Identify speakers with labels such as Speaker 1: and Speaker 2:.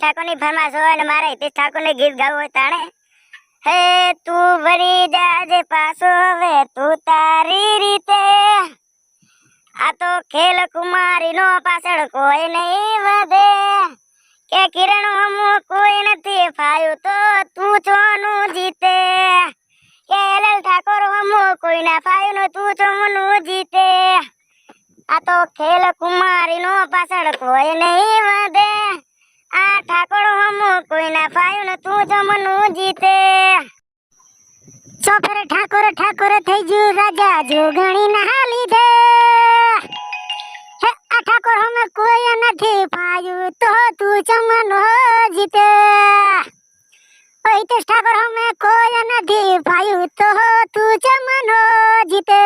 Speaker 1: ઠાકોરની ફરમાશ હોય અને મારે હિતેશ ઠાકોરને ગીત ગાવું હોય તાણે. હે તું ભરી જાજે પાછો હવે, તું તારી રીતે. આ તો ખેલ કુમારી નો પાછળ કોઈ નહીં વધે. કે કિરણ હમુ કોઈ નથી ફાયું તો તું ચોનું જીતે. કે એલએલ ઠાકોર હમુ કોઈ ના ફાયું ને તું ચોનું જીતે. આ તો ખેલ કુમારી નો પાછળ કોઈ નહીં વધે. ફાયું ને તું ચોનું જીતે. ચોફર ઠાકોર ઠાકોર થઈ ગયું રાજા જોગણી ના લીધે. હે, આ ઠાકોર હમે કોઈ નથી પાયું તો તું ચમનો જીતે. ઓ હિતેશ ઠાકોર હમે કોઈ નથી પાયું તો તું ચમનો જીતે.